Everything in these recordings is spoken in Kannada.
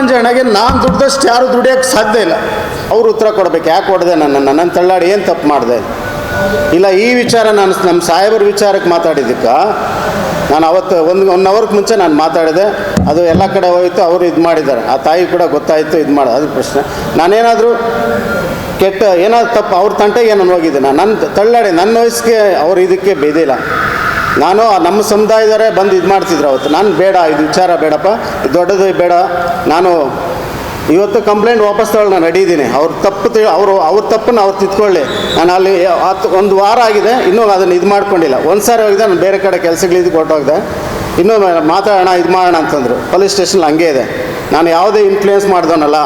ಮಂಜಣ್ಣಗೆ ನಾನು ದುಡ್ದಷ್ಟು ಯಾರು ದುಡಿಯೋಕ್ಕೆ ಸಾಧ್ಯ ಇಲ್ಲ. ಅವ್ರು ಉತ್ತರ ಕೊಡ್ಬೇಕು. ಯಾಕೆ ಹೊಡೆದೆ ನನ್ನ ನನ್ನ ತಳ್ಳಾಡಿ ಏನು ತಪ್ಪು ಮಾಡಿದೆ? ಇಲ್ಲ, ಈ ವಿಚಾರ ನಾನು ನಮ್ಮ ಸಾಹೇಬರ ವಿಚಾರಕ್ಕೆ ಮಾತಾಡಿದ್ದಕ್ಕೆ, ನಾನು ಅವತ್ತು ಒಂದು, ಒನ್ ಅವರ್ಗೆ ಮುಂಚೆ ನಾನು ಮಾತಾಡಿದೆ. ಅದು ಎಲ್ಲ ಕಡೆ ಹೋಯಿತು, ಅವರು ಇದು ಮಾಡಿದ್ದಾರೆ. ಆ ತಾಯಿ ಕೂಡ ಗೊತ್ತಾಯಿತು, ಇದು ಮಾಡೋದು ಅದು ಪ್ರಶ್ನೆ. ನಾನೇನಾದರೂ ಕೆಟ್ಟ ಏನಾದ್ರು ತಪ್ಪು, ಅವ್ರ ತಂಟೆಗೆ ನಾನು ಹೋಗಿದ್ದೆ ನನ್ನ ತಳ್ಳಾಡಿ ನನ್ನ ವಯಸ್ಸಿಗೆ ಅವ್ರು ಇದಕ್ಕೆ ಬೇದಿಲ್ಲ ನಾನು ನಮ್ಮ ಸಮುದಾಯದವರೇ ಬಂದು ಇದು ಮಾಡ್ತಿದ್ರು ಅವತ್ತು. ನಾನು ಬೇಡ, ಇದು ವಿಚಾರ ಬೇಡಪ್ಪ, ಇದು ದೊಡ್ಡದು ಬೇಡ. ನಾನು ಇವತ್ತು ಕಂಪ್ಲೇಂಟ್ ವಾಪಸ್ ತಗೊಳ್ಳಿ, ನಾನು ನಡೀದೀನಿ ಅವ್ರ ತಪ್ಪು ಅವರು, ಅವ್ರ ತಪ್ಪನ್ನು ಅವ್ರು ತಿದ್ಕೊಳ್ಳಿ. ನಾನು ಅಲ್ಲಿ ಒಂದು ವಾರ ಆಗಿದೆ, ಇನ್ನೂ ಅದನ್ನು ಇದು ಮಾಡ್ಕೊಂಡಿಲ್ಲ. ಒಂದು ಸಾರಿ ಹೋಗಿದೆ, ನಾನು ಬೇರೆ ಕಡೆ ಕೆಲಸಗಳಿದ್ದು ಕೊಟ್ಟೋಗಿದೆ ಇನ್ನೂ ಮಾತಾಡೋಣ, ಇದು ಮಾಡೋಣ ಅಂತಂದರು. ಪೊಲೀಸ್ ಸ್ಟೇಷನ್ ಹಂಗೆ ಇದೆ. ನಾನು ಯಾವುದೇ ಇನ್ಫ್ಲೂಯೆನ್ಸ್ ಮಾಡ್ದವನಲ್ಲ.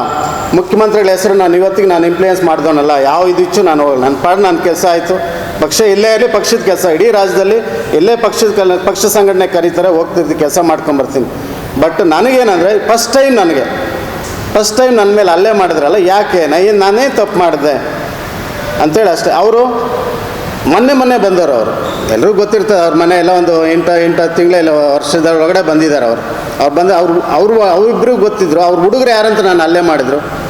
ಮುಖ್ಯಮಂತ್ರಿಗಳ ಹೆಸರು ನಾನು ಇವತ್ತಿಗೆ ನಾನು ಇನ್ಫ್ಲೂಯೆನ್ಸ್ ಮಾಡ್ದವನಲ್ಲ. ಯಾವ ಇದು ಇದಿಚ್ಚು ನಾನು ಹೋಗಲ್ಲ. ನನ್ನ ಪಾಡು ನನ್ನ ಕೆಲಸ ಆಯಿತು. ಪಕ್ಷ ಇಲ್ಲೇ ಇರಲಿ, ಪಕ್ಷದ ಕೆಲಸ ಇಡೀ ರಾಜ್ಯದಲ್ಲಿ ಎಲ್ಲೇ ಪಕ್ಷದ ಕಲ, ಪಕ್ಷ ಸಂಘಟನೆ ಕರೀತಾರೆ ಹೋಗ್ತಿದ್ದು ಕೆಲಸ ಮಾಡ್ಕೊಂಬರ್ತೀನಿ ಬಟ್ ನನಗೇನಂದರೆ ಫಸ್ಟ್ ಟೈಮ್ ನನಗೆ ಫಸ್ಟ್ ಟೈಮ್ ನನ್ನ ಮೇಲೆ ಅಲ್ಲೇ ಮಾಡಿದ್ರಲ್ಲ, ಯಾಕೆ? ನಾ ನಾನೇ ತಪ್ಪು ಮಾಡಿದೆ? ಅಂತೇಳಿ ಅಷ್ಟೇ. ಅವರು ಮೊನ್ನೆ ಮೊನ್ನೆ ಬಂದವರು ಅವರು. ಎಲ್ರಿಗೂ ಗೊತ್ತಿರ್ತದೆ, ಅವ್ರ ಮನೆ ಎಲ್ಲ ಒಂದು ಎಂಟು ಎಂಟು ತಿಂಗಳ ಇಲ್ಲ ವರ್ಷದ ಒಳಗಡೆ ಬಂದಿದ್ದಾರೆ ಅವರು. ಅವ್ರು ಬಂದು ಅವ್ರು, ಅವರು ಅವರಿಬ್ಬರಿಗೂ ಗೊತ್ತಿದ್ರು. ಅವ್ರ ಹುಡುಗರು ಯಾರಂತ ನಾನು ಅಲ್ಲೇ ಮಾಡಿದ್ರು.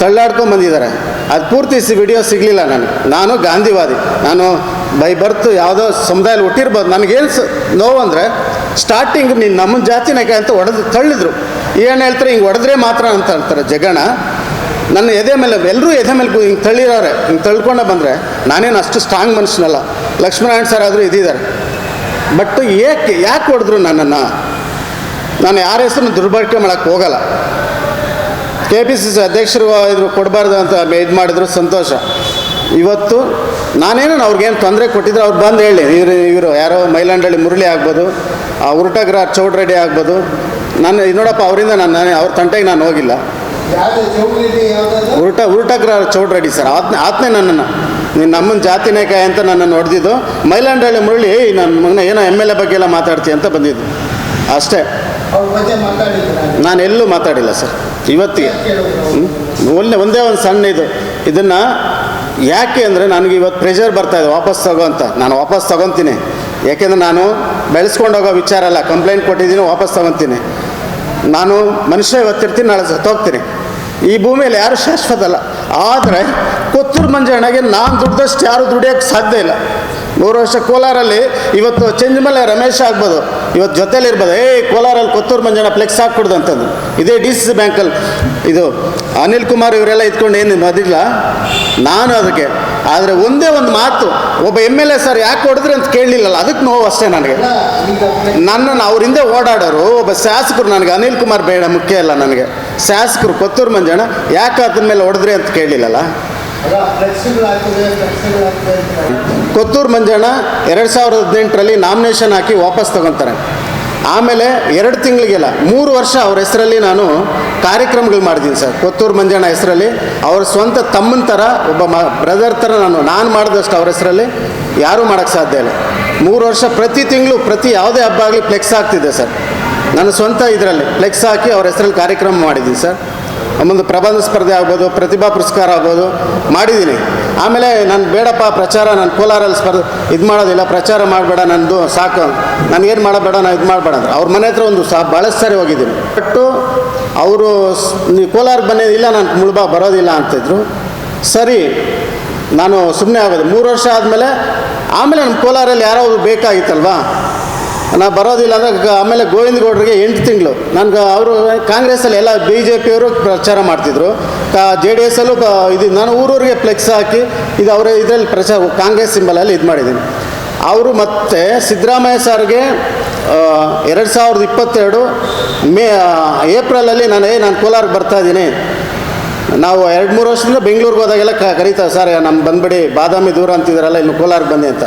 ತಳ್ಳಾಡ್ಕೊಂಡು ಬಂದಿದ್ದಾರೆ. ಅದು ಪೂರ್ತಿ ವಿಡಿಯೋ ಸಿಗಲಿಲ್ಲ ನನಗೆ. ನಾನು ಗಾಂಧಿವಾದಿ. ನಾನು ಬೈ ಬರ್ತು ಯಾವುದೋ ಸಮುದಾಯದಲ್ಲಿ ಹುಟ್ಟಿರ್ಬೋದು. ನನಗೇನು ಸ ನೋವು ಅಂದರೆ ಸ್ಟಾರ್ಟಿಂಗ್ ನೀನು ನಮ್ಮ ಜಾತಿನಾಗೆ ಅಂತ ಹೊಡೆದು ತಳ್ಳಿದ್ರು. ಏನು ಹೇಳ್ತಾರೆ? ಹಿಂಗೆ ಹೊಡೆದ್ರೆ ಮಾತ್ರ ಅಂತ ಹೇಳ್ತಾರೆ ಜಗಣ. ನನ್ನ ಎದೆ ಮೇಲೆ ಎಲ್ಲರೂ ಎದೆ ಮೇಲೆ ಹಿಂಗೆ ತಳ್ಳಿರೋರೆ. ಹಿಂಗೆ ತಳ್ಕೊಂಡೆ ಬಂದರೆ ನಾನೇನು ಅಷ್ಟು ಸ್ಟ್ರಾಂಗ್ ಮನುಷ್ಯನಲ್ಲ. ಲಕ್ಷ್ಮೀನಾರಾಯಣ ಸರ್ ಆದರೂ ಇದ್ದಿದ್ದಾರೆ ಬಟ್ ಏಕೆ ಯಾಕೆ ಹೊಡೆದ್ರು ನನ್ನನ್ನು? ನಾನು ಯಾರ ಹೆಸರು ದುರ್ಬಳಕೆ ಮಾಡೋಕ್ಕೆ ಹೋಗಲ್ಲ. ಕೆ ಪಿ ಸಿ ಸಿ ಅಧ್ಯಕ್ಷರು ಇದ್ರು ಕೊಡಬಾರ್ದು ಅಂತ ಇದು ಮಾಡಿದ್ರು ಸಂತೋಷ. ಇವತ್ತು ನಾನೇನು ಅವ್ರಿಗೇನು ತೊಂದರೆ ಕೊಟ್ಟಿದ್ರು, ಅವ್ರು ಬಂದು ಹೇಳಿ. ಇವರು ಇವರು ಯಾರೋ ಮೈಲಾಂಡಳ್ಳಿ ಮುರಳಿ ಆಗ್ಬೋದು, ಆ ಉರುಟಗ್ರ ಚೌಡ್ರೆಡ್ಡಿ ಆಗ್ಬೋದು. ನಾನು ನೋಡಪ್ಪ, ಅವರಿಂದ ನಾನು ನಾನು, ಅವ್ರ ತಂಟೆಗೆ ನಾನು ಹೋಗಿಲ್ಲ. ಉರುಟ ಉರುಟಗ್ರ ಚೌಡ್ರೆಡ್ಡಿ ಸರ್, ಆತ್ನೆ, ಆತ್ನೇ ನನ್ನನ್ನು. ನೀನು ನಮ್ಮನ್ನ ಜಾತಿ ನಾಯಕ ಅಂತ ನನ್ನನ್ನು ಹೊಡೆದಿದ್ದು. ಮೈಲಾಂಡಳ್ಳಿ ಮುರಳಿ ನನ್ನ ಮಗನ ಏನೋ ಎಂ ಎಲ್ ಎ ಬಗ್ಗೆ ಎಲ್ಲ ಮಾತಾಡ್ತೀಯ ಅಂತ ಬಂದಿದ್ದು. ಅಷ್ಟೇ. ನಾನು. ಎಲ್ಲೂ ಮಾತಾಡಿಲ್ಲ ಸರ್. ಇವತ್ತಿಗೆ? ಒಂದೇ ಒಂದೇ ಒಂದು ಸಣ್ಣ ಇದು. ಇದನ್ನು ಯಾಕೆ ಅಂದರೆ ನನಗೆ ಇವತ್ತು ಪ್ರೆಷರ್ ಬರ್ತಾ ಇದೆ, ವಾಪಸ್ ತಗೋ ಅಂತ. ನಾನು ವಾಪಸ್ ತಗೊತೀನಿ. ಯಾಕೆಂದರೆ ನಾನು ಬೆಳೆಸ್ಕೊಂಡು ಹೋಗೋ ವಿಚಾರ ಅಲ್ಲ ಕಂಪ್ಲೇಂಟ್ ಕೊಟ್ಟಿದ್ದೀನಿ, ವಾಪಸ್ ತಗೊತೀನಿ. ನಾನು ಮನುಷ್ಯ ಇವತ್ತಿರ್ತೀನಿ ನಾಳೆ ಸತ್ತೋಗ್ತೀನಿ ಈ ಭೂಮಿಯಲ್ಲಿ ಯಾರು ಶಾಶ್ವತ ಅಲ್ಲ. ಆದರೆ ಕೊತ್ತೂರು ಮಂಜಣ್ಣಗೆ ನಾನು ದುಡ್ದಷ್ಟು ಯಾರು ದುಡಿಯೋಕ್ಕೆ ಸಾಧ್ಯ ಇಲ್ಲ. ಮೂರು ವರ್ಷ ಕೋಲಾರಲ್ಲಿ ಇವತ್ತು ಮೇಲೆ ರಮೇಶ್ ಆಗ್ಬೋದು. ಇವತ್ತು ಜೊತೇಲಿ ಇರ್ಬೋದು. ಏ, ಕೋಲಾರಲ್ಲಿ ಕೊತ್ತೂರು ಮಂಜಣ್ಣ ಫ್ಲೆಕ್ಸ್ ಹಾಕ್ಕೊಡ್ದು ಅಂತಂದು. ಇದೇ ಡಿ ಸಿ ಬ್ಯಾಂಕಲ್ಲಿ ಇದು ಅನಿಲ್ ಕುಮಾರ್ ಇವರೆಲ್ಲ ಇದ್ಕೊಂಡು ಏನು ಮದಿಲ್ಲ ನಾನು ಅದಕ್ಕೆ. ಆದರೆ ಒಂದೇ ಒಂದು ಮಾತು, ಒಬ್ಬ ಎಂ ಎಲ್ ಎ ಸರ್ ಯಾಕೆ ಹೊಡೆದ್ರೆ ಅಂತ ಕೇಳಲಿಲ್ಲಲ್ಲ, ಅದಕ್ಕೆ ನೋವು ಅಷ್ಟೇ ನನಗೆ. ನನ್ನನ್ನು ಅವ್ರ ಹಿಂದೆ ಓಡಾಡೋರು, ಒಬ್ಬ ಶಾಸಕರು ನನಗೆ, ಅನಿಲ್ ಕುಮಾರ್ ಬೇಡ, ಮುಖ್ಯ ಅಲ್ಲ ನನಗೆ. ಶಾಸಕರು ಕೊತ್ತೂರು ಮಂಜಣ್ಣ ಯಾಕೆ ಅದನ್ನ ಮೇಲೆ ಹೊಡೆದ್ರೆ ಅಂತ ಕೇಳಲಿಲ್ಲಲ್ಲ? ಕೊತ್ತೂರು ಮಂಜಣ್ಣ ಎರಡು ಸಾವಿರದ ಹದಿನೆಂಟರಲ್ಲಿ ನಾಮಿನೇಷನ್ ಹಾಕಿ ವಾಪಸ್ ತಗೊತಾರೆ. ಆಮೇಲೆ ಎರಡು ತಿಂಗಳಿಗೆಲ್ಲ, ಮೂರು ವರ್ಷ ಅವ್ರ ಹೆಸರಲ್ಲಿ ನಾನು ಕಾರ್ಯಕ್ರಮಗಳು ಮಾಡಿದ್ದೀನಿ ಸರ್. ಕೊತ್ತೂರು ಮಂಜಣ್ಣ ಹೆಸರಲ್ಲಿ, ಅವ್ರ ಸ್ವಂತ ತಮ್ಮನ ಥರ ಒಬ್ಬ ಮ ಬ್ರದರ್ ಥರ ನಾನು ನಾನು ಮಾಡಿದಷ್ಟು ಅವ್ರ ಹೆಸರಲ್ಲಿ ಯಾರೂ ಮಾಡೋಕ್ಕೆ ಸಾಧ್ಯ ಇಲ್ಲ. ಮೂರು ವರ್ಷ ಪ್ರತಿ ತಿಂಗಳು, ಪ್ರತಿ ಯಾವುದೇ ಹಬ್ಬ ಆಗಲಿ ಫ್ಲೆಕ್ಸ್ ಆಗ್ತಿದೆ ಸರ್. ನನ್ನ ಸ್ವಂತ ಇದರಲ್ಲಿ ಫ್ಲೆಕ್ಸ್ ಹಾಕಿ ಅವ್ರ ಹೆಸರಲ್ಲಿ ಕಾರ್ಯಕ್ರಮ ಮಾಡಿದ್ದೀನಿ ಸರ್. ಒಂದು ಪ್ರಬಂಧ ಸ್ಪರ್ಧೆ ಆಗ್ಬೋದು, ಪ್ರತಿಭಾ ಪುರಸ್ಕಾರ ಆಗ್ಬೋದು, ಮಾಡಿದ್ದೀನಿ. ಆಮೇಲೆ ನಾನು ಬೇಡಪ್ಪ, ಪ್ರಚಾರ, ನಾನು ಕೋಲಾರಲ್ಲಿ ಸ್ಪರ್ಧೆ, ಇದು ಮಾಡೋದಿಲ್ಲ, ಪ್ರಚಾರ ಮಾಡಬೇಡ ನನ್ನದು ಸಾಕು ನನಗೇನು ಮಾಡಬೇಡ, ನಾನು ಇದು ಮಾಡಬೇಡ ಅಂದ್ರೆ ಅವ್ರ ಮನೆ ಹತ್ರ ಒಂದು ಸಹ ಭಾಳಷ್ಟು ಸಾರಿ ಹೋಗಿದ್ದೀನಿ. ಬಟ್ಟು ಅವರು ನೀವು ಕೋಲಾರಕ್ಕೆ ಬಂದಿದ್ದಿಲ್ಲ ನಾನು ಮುಳ್ಬಾ, ಬರೋದಿಲ್ಲ ಅಂತಿದ್ರು. ಸರಿ, ನಾನು ಸುಮ್ಮನೆ ಆಗೋದು. ಮೂರು ವರ್ಷ ಆದಮೇಲೆ, ಆಮೇಲೆ ನಮ್ಮ ಕೋಲಾರಲ್ಲಿ ಯಾರೋ ಬೇಕಾಗಿತ್ತಲ್ವಾ? ನಾ ಬರೋದಿಲ್ಲ ಅಂದರೆ ಆಮೇಲೆ ಗೋವಿಂದ ಗೌಡ್ರಿಗೆ ಎಂಟು ತಿಂಗಳು. ನನಗೆ ಅವರು ಕಾಂಗ್ರೆಸ್ಸಲ್ಲಿ ಎಲ್ಲ ಬಿ ಜೆ ಪಿಯವರು ಪ್ರಚಾರ ಮಾಡ್ತಿದ್ರು. ಜೆ ಡಿ ಎಸ್ಸಲ್ಲೂ ಇದು ನಾನು ಊರೂರಿಗೆ ಫ್ಲೆಕ್ಸ್ ಹಾಕಿ ಇದು ಅವರ ಇದರಲ್ಲಿ ಪ್ರಚಾರ, ಕಾಂಗ್ರೆಸ್ ಸಿಂಬಲಲ್ಲಿ ಇದು ಮಾಡಿದ್ದೀನಿ. ಅವರು ಮತ್ತೆ ಸಿದ್ದರಾಮಯ್ಯ ಸರ್ಗೆ ಎರಡು ಸಾವಿರದ ಇಪ್ಪತ್ತೆರಡು ಮೇ ಏಪ್ರಿಲಲ್ಲಿ ನಾನು, ಏ, ನಾನು ಕೋಲಾರಕ್ಕೆ ಬರ್ತಾ ಇದ್ದೀನಿ. ನಾವು ಎರಡು ಮೂರು ವರ್ಷದಿಂದ ಬೆಂಗಳೂರಿಗೆ ಹೋದಾಗೆಲ್ಲ ಕರೀತಾರೆ, ಸರ್ ನಮ್ಮ ಬಂದ್ಬಿಡಿ, ಬಾದಾಮಿ ದೂರ ಅಂತಿದ್ದಾರಲ್ಲ ಇನ್ನು ಕೋಲಾರಕ್ಕೆ ಬನ್ನಿ ಅಂತ.